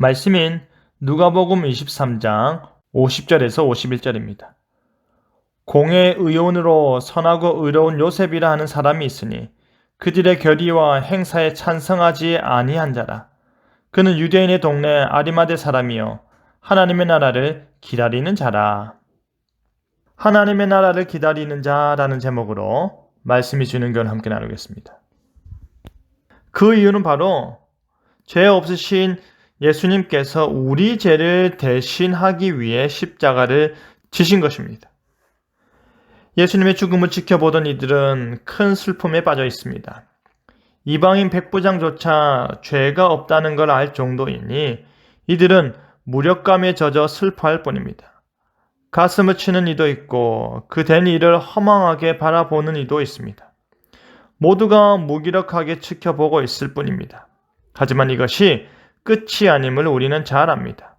말씀인 누가복음 23장 50절에서 51절입니다. 공의 의원으로 선하고 의로운 요셉이라 하는 사람이 있으니 그들의 결의와 행사에 찬성하지 아니한 자라. 그는 유대인의 동네 아리마대 사람이요 하나님의 나라를 기다리는 자라. 하나님의 나라를 기다리는 자라는 제목으로 말씀이 주는 걸 함께 나누겠습니다. 그 이유는 바로 죄 없으신 예수님께서 우리 죄를 대신하기 위해 십자가를 지신 것입니다. 예수님의 죽음을 지켜보던 이들은 큰 슬픔에 빠져 있습니다. 이방인 백부장조차 죄가 없다는 걸 알 정도이니 이들은 무력감에 젖어 슬퍼할 뿐입니다. 가슴을 치는 이도 있고 그 된 일을 허망하게 바라보는 이도 있습니다. 모두가 무기력하게 지켜보고 있을 뿐입니다. 하지만 이것이 끝이 아님을 우리는 잘 압니다.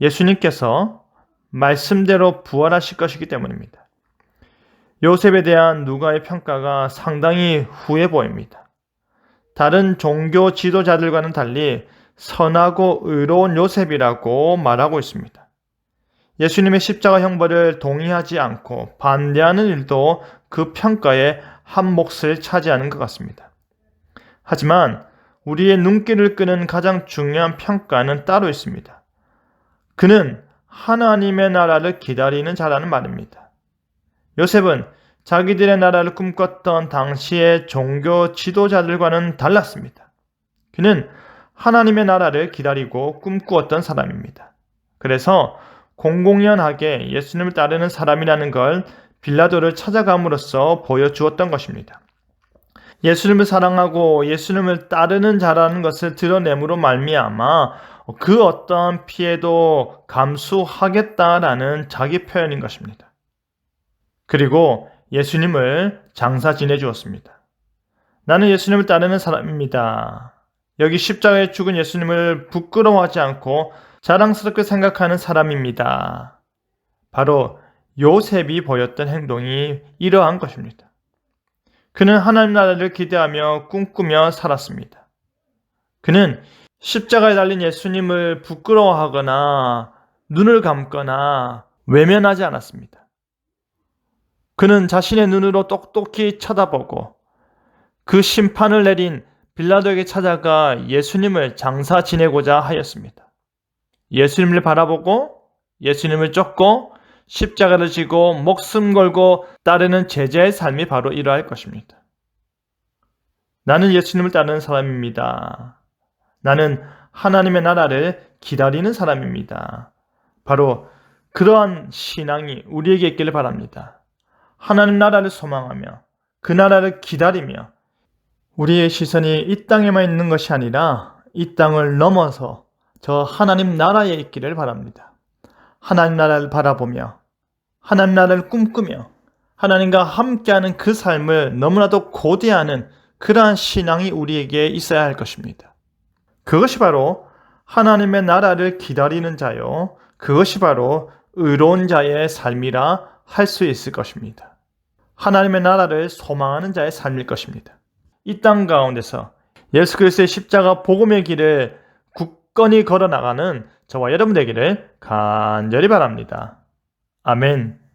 예수님께서 말씀대로 부활하실 것이기 때문입니다. 요셉에 대한 누가의 평가가 상당히 후해 보입니다. 다른 종교 지도자들과는 달리 선하고 의로운 요셉이라고 말하고 있습니다. 예수님의 십자가 형벌을 동의하지 않고 반대하는 일도 그 평가에 한 몫을 차지하는 것 같습니다. 하지만 우리의 눈길을 끄는 가장 중요한 평가는 따로 있습니다. 그는 하나님의 나라를 기다리는 자라는 말입니다. 요셉은 자기들의 나라를 꿈꿨던 당시의 종교 지도자들과는 달랐습니다. 그는 하나님의 나라를 기다리고 꿈꾸었던 사람입니다. 그래서 공공연하게 예수님을 따르는 사람이라는 걸 빌라도를 찾아감으로써 보여주었던 것입니다. 예수님을 사랑하고 예수님을 따르는 자라는 것을 드러냄으로 말미암아 그 어떠한 피해도 감수하겠다라는 자기 표현인 것입니다. 그리고 예수님을 장사 지내 주었습니다. 나는 예수님을 따르는 사람입니다. 여기 십자가에 죽은 예수님을 부끄러워하지 않고 자랑스럽게 생각하는 사람입니다. 바로 요셉이 보였던 행동이 이러한 것입니다. 그는 하나님 나라를 기대하며 꿈꾸며 살았습니다. 그는 십자가에 달린 예수님을 부끄러워하거나 눈을 감거나 외면하지 않았습니다. 그는 자신의 눈으로 똑똑히 쳐다보고 그 심판을 내린 빌라도에게 찾아가 예수님을 장사 지내고자 하였습니다. 예수님을 바라보고 예수님을 쫓고 십자가를 지고 목숨 걸고 따르는 제자의 삶이 바로 이러할 것입니다. 나는 예수님을 따르는 사람입니다. 나는 하나님의 나라를 기다리는 사람입니다. 바로 그러한 신앙이 우리에게 있기를 바랍니다. 하나님 나라를 소망하며 그 나라를 기다리며 우리의 시선이 이 땅에만 있는 것이 아니라 이 땅을 넘어서 저 하나님 나라에 있기를 바랍니다. 하나님 나라를 바라보며 하나님 나라를 꿈꾸며 하나님과 함께하는 그 삶을 너무나도 고대하는 그러한 신앙이 우리에게 있어야 할 것입니다. 그것이 바로 하나님의 나라를 기다리는 자요. 그것이 바로 의로운 자의 삶이라 할 수 있을 것입니다. 하나님의 나라를 소망하는 자의 삶일 것입니다. 이 땅 가운데서 예수 그리스도의 십자가 복음의 길을 굳건히 걸어 나가는 저와 여러분 되기를 간절히 바랍니다. 아멘.